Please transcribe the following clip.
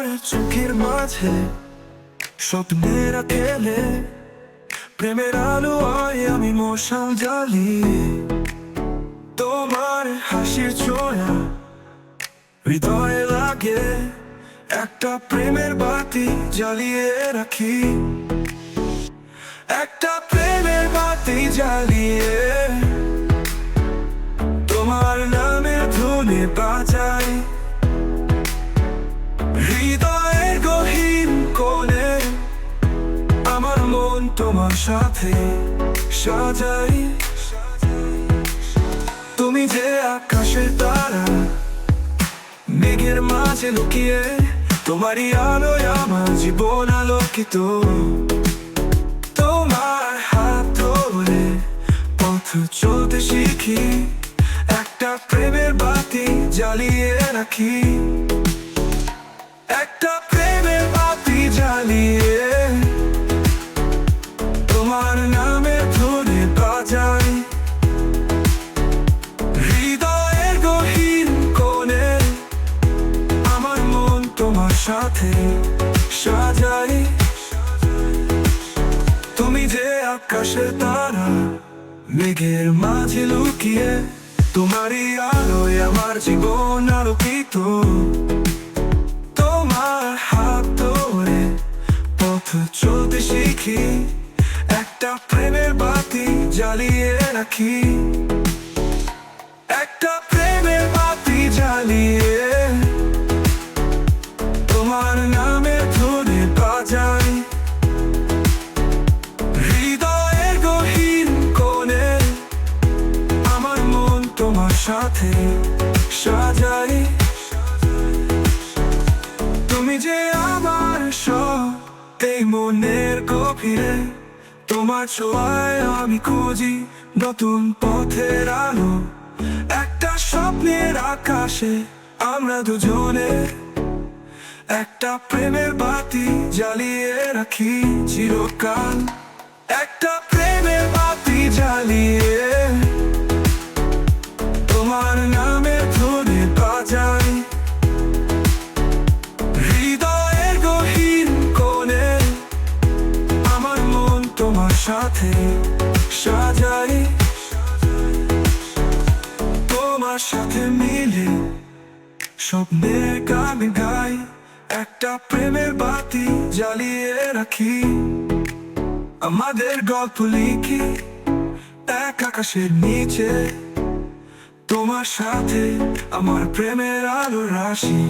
চোখের মাঝে স্বপ্নের খেলে প্রেমের আলো আয় আমি মশাল জ্বালি তোমার হাসির ছোঁয়া হৃদয়ে লাগে একটা প্রেমের বাতি জ্বালিয়ে রাখি একটা প্রেমের বাতি জ্বালিয়ে তোমার নামে ধুনে বাজাই তোমার সাথে সাজাই। তুমি যে আকাশের তারা, মেঘের মাঝে লুকিয়ে, তোমারই আলোয় আমার জীবন আলোকিত। তোমার হাত ধরে পথ চলতে শিখি, একটা প্রেমের বাতি জ্বালিয়ে রাখি। সাথে সাজাই। তুমি যে আকাশের তারা মেঘের মাঝে লুকিয়ে, তোমারই আলোয় আমার জীবন আলোকিত। তোমার হাত ধরে পথ চলতে শিখি, একটা প্রেমের বাতি জ্বালিয়ে রাখি। তোমার নামে ধরে বাজাই। হৃদয়ের গহীন কোণে আমার মন তোমার সাথে সাজাই। তুমি যে আমার সব, এই মনের গভীরে তোমার ছোঁয়ায় আমি খুঁজি নতুন পথের আলো। একটা স্বপ্নের আকাশে আমরা দুজনে একটা প্রেমের বাতি জ্বালিয়ে রাখি চিরকাল। একটা প্রেমের বাতি জ্বালিয়ে তোমার নামে ধরে বাজাই। হৃদয়ের গহীন কোণে আমার মন তোমার সাথে সাজাই। তোমার সাথে মিলে স্বপ্নের গান গাই। একটা প্রেমের বাতি জ্বালিয়ে রাখি। আমাদের গল্প লিখি এক আকাশের নিচে। তোমার সাথে আমার প্রেমের আলো রাশি।